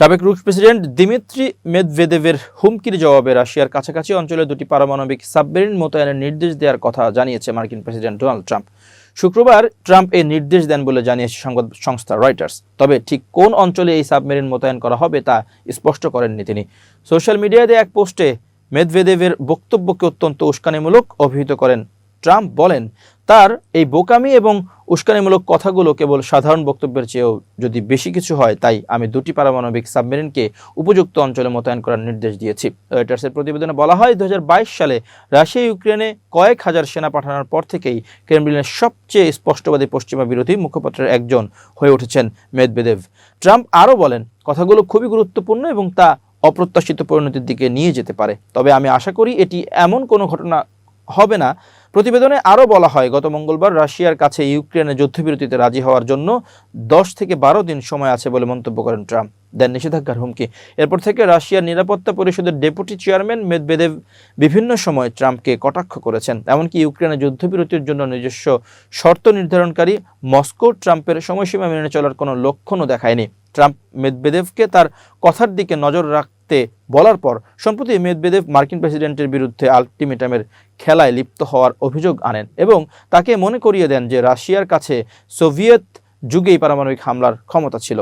সাবেক রুশ president Dmitry মেদভেদেভের হুমকির জবাবে রাশিয়ার কাছাকাছি অঞ্চলে দুটি পারমাণবিক সাবমেরিন মোতায়েনের নির্দেশ দেওয়ার কথা জানিয়েছে মার্কিন প্রেসিডেন্ট ডোনাল্ড ট্রাম্প। শুক্রবার ট্রাম্প এই নির্দেশ দেন বলে জানিয়েছে সংবাদ সংস্থা রয়টার্স। তবে ঠিক কোন অঞ্চলে এই সাবমেরিন মোতায়েন করা হবে তা স্পষ্ট করেননি তিনি। সোশ্যাল মিডিয়াতে এক পোস্টে মেদভেদেভের বক্তব্যকে অত্যন্ত উস্কানিমূলক অভিহিত করেন ট্রাম্প বলেন, তার এই বোকামি এবং উস্কানিমূলক কথাগুলো কেবল সাধারণ বক্তব্যের চেয়েও যদি বেশি কিছু হয়, তাই আমি দুটি পারমাণবিক সাবমেরিনকে উপযুক্ত অঞ্চলে মোতায়েন করার নির্দেশ দিয়েছি। রয়টার্সের প্রতিবেদনে বলা হয় দু হাজার বাইশ সালে রাশিয়া ইউক্রেনে কয়েক হাজার সেনা পাঠানোর পর থেকেই ক্রেমলিনের সবচেয়ে স্পষ্টবাদী পশ্চিমা বিরোধী মুখপাত্রের একজন হয়ে উঠেছেন মেদবেদেভ। ট্রাম্প আরও বলেন, কথাগুলো খুবই গুরুত্বপূর্ণ এবং তা অপ্রত্যাশিত পরিণতির দিকে নিয়ে যেতে পারে। তবে আমি আশা করি, এটি এমন কোনো ঘটনা হবে না। প্রতিবেদনে আরও বলা হয়, গত মঙ্গলবার রাশিয়ার কাছে ইউক্রেনে যুদ্ধবিরতিতে রাজি হওয়ার জন্য দশ থেকে বারো দিন সময় আছে বলে মন্তব্য করেন ট্রাম্প। দেন নিষেধাজ্ঞার হুমকি। এরপর থেকে রাশিয়ার নিরাপত্তা পরিষদের ডেপুটি চেয়ারম্যান মেদবেদেভ বিভিন্ন সময় ট্রাম্পকে কটাক্ষ করেছেন। এমনকি ইউক্রেনে যুদ্ধবিরতির জন্য নিজস্ব শর্ত নির্ধারণকারী মস্কো ট্রাম্পের সময়সীমা মেনে চলার কোনো লক্ষণও দেখায়নি। ট্রাম্প মেদবেদেভকে তার কথার দিকে নজর রাখতে বলার পর, সম্প্রতি মেদবেদেব মার্কিন প্রেসিডেন্টের বিরুদ্ধে আলটিমেটামের খেলায় লিপ্ত হওয়ার অভিযোগ আনেন এবং তাকে মনে করিয়ে দেন যে রাশিয়ার কাছে সোভিয়েত যুগেই পারমাণবিক হামলার ক্ষমতা ছিল।